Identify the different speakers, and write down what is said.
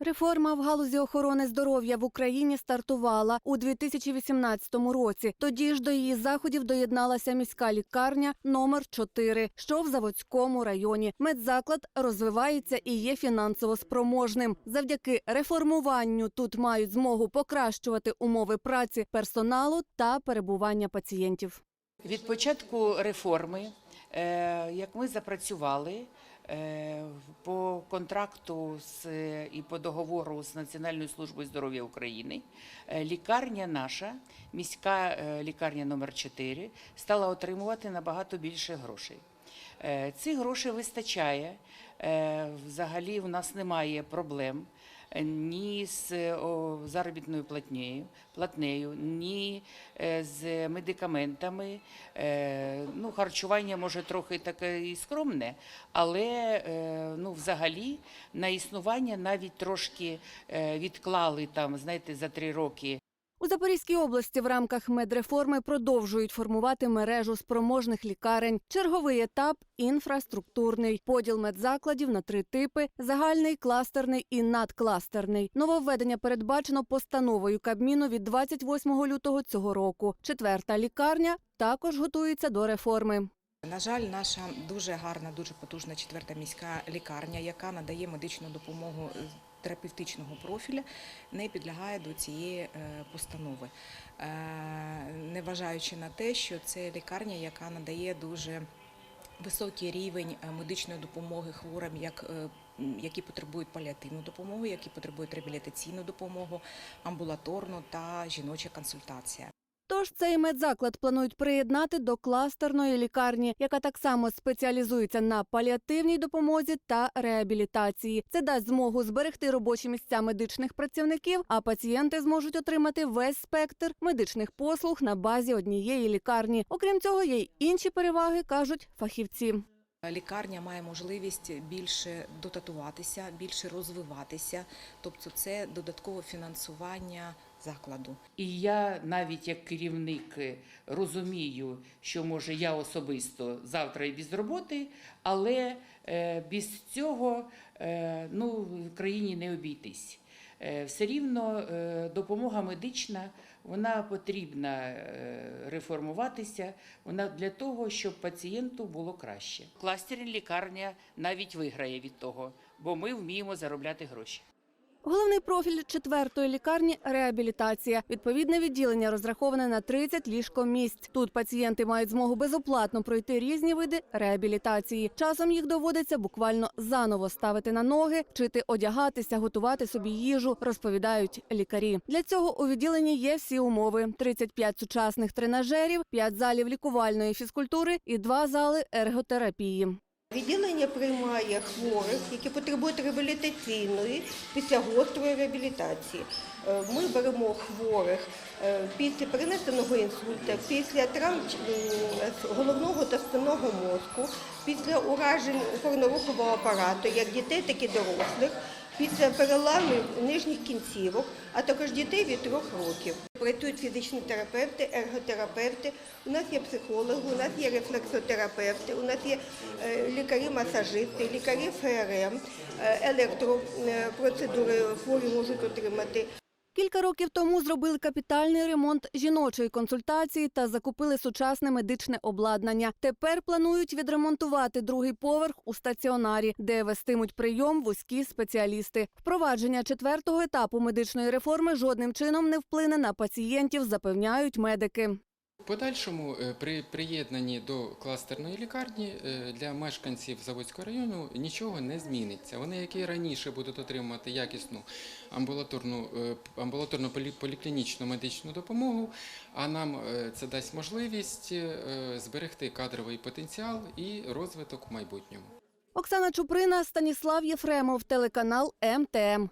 Speaker 1: Реформа в галузі охорони здоров'я в Україні стартувала у 2018 році. Тоді ж до її заходів доєдналася міська лікарня номер 4, що в Заводському районі. Медзаклад розвивається і є фінансово спроможним. Завдяки реформуванню тут мають змогу покращувати умови праці персоналу та перебування пацієнтів.
Speaker 2: Від початку реформи, як ми запрацювали е, по контракту з, і по договору з Національною службою здоров'я України, е, лікарня наша, міська е, лікарня номер 4 стала отримувати набагато більше грошей. Е, Цих грошей вистачає. Е, Взагалі в нас немає проблем е, ні з заробітною платнею, платнею, ні е, з медикаментами. Е, Ну, харчування може трохи таке і скромне, але е, ну, взагалі на існування навіть трошки відклали там, знаєте, за три роки
Speaker 1: У Запорізькій області в рамках медреформи продовжують формувати мережу спроможних лікарень. Черговий етап інфраструктурний поділ медзакладів на три типи: загальний, кластерний і надкластерний. Нововведення передбачено постановою Кабміну від 28 лютого цього року. Четверта лікарня також готується до реформи.
Speaker 3: На жаль, наша дуже гарна, дуже потужна четверта міська лікарня, яка надає медичну допомогу терапевтичного профіля, не підлягає до цієї е, постанови, Е, неважаючи на те, що це лікарня, яка надає дуже високий рівень е, медичної допомоги хворим, як які потребують паліативну допомогу, які потребують реабілітаційну допомогу, амбулаторну та жіноча консультація.
Speaker 1: Тож цей медзаклад планують приєднати до кластерної лікарні, яка так само спеціалізується на паліативній допомозі та реабілітації. Це дасть змогу зберегти робочі місця медичних працівників, а пацієнти зможуть отримати весь спектр медичних послуг на базі однієї лікарні. Окрім цього, є й інші переваги, кажуть фахівці.
Speaker 3: Лікарня має можливість більше дотатуватися, більше розвиватися, тобто це додаткове фінансування закладу.
Speaker 2: І я навіть як керівник розумію, що може я особисто завтра і без роботи, але е, без цього е, ну, в країні не обійтись. Е, Все рівно е, допомога медична вона потрібна е, реформуватися. Вона для того, щоб пацієнту було краще. Кластерні лікарня навіть виграє від того, бо ми вміємо заробляти гроші.
Speaker 1: Головний профіль четвертої лікарні реабілітація. Відповідне відділення розраховане на 30 ліжкомісць. Тут пацієнти мають змогу безоплатно пройти різні види реабілітації. Часом їх доводиться буквально заново ставити на ноги, вчити одягатися, готувати собі їжу, розповідають лікарі. Для цього у відділенні є всі умови: 35 сучасних тренажерів, 5 залів лікувальної фізкультури і 2 зали ерготерапії.
Speaker 4: Відділення приймає хворих, які потребують реабілітаційної після гострої реабілітації. Е, Ми беремо хворих е, після перенесеного інсульта, після травм головного та спинного мозку, після уражень опорно-рухового апарату, як дітей, так і дорослих, після переламів нижніх кінцівок, а також дітей від трьох років. Працюють фізичні терапевти, ерготерапевти, у нас є психологи, у нас є рефлексотерапевти, у нас є е, лікарі-масажисти, лікарі ФРМ, е, електропроцедури хворі можуть отримати.
Speaker 1: Кілька років тому зробили капітальний ремонт жіночої консультації та закупили сучасне медичне обладнання. Тепер планують відремонтувати другий поверх у стаціонарі, де вестимуть прийом вузькі спеціалісти. Впровадження четвертого етапу медичної реформи жодним чином не вплине на пацієнтів, запевняють медики.
Speaker 5: Подальшому е, при приєднанні до кластерної лікарні е, для мешканців Заводського району нічого не зміниться. Вони, як і раніше, будуть отримувати якісну амбулаторну, е, амбулаторну поліклінічну медичну допомогу, а нам це дасть можливість зберегти кадровий потенціал і розвиток в майбутньому.
Speaker 1: Оксана Чуприна, Станіслав Єфремов, телеканал МТМ.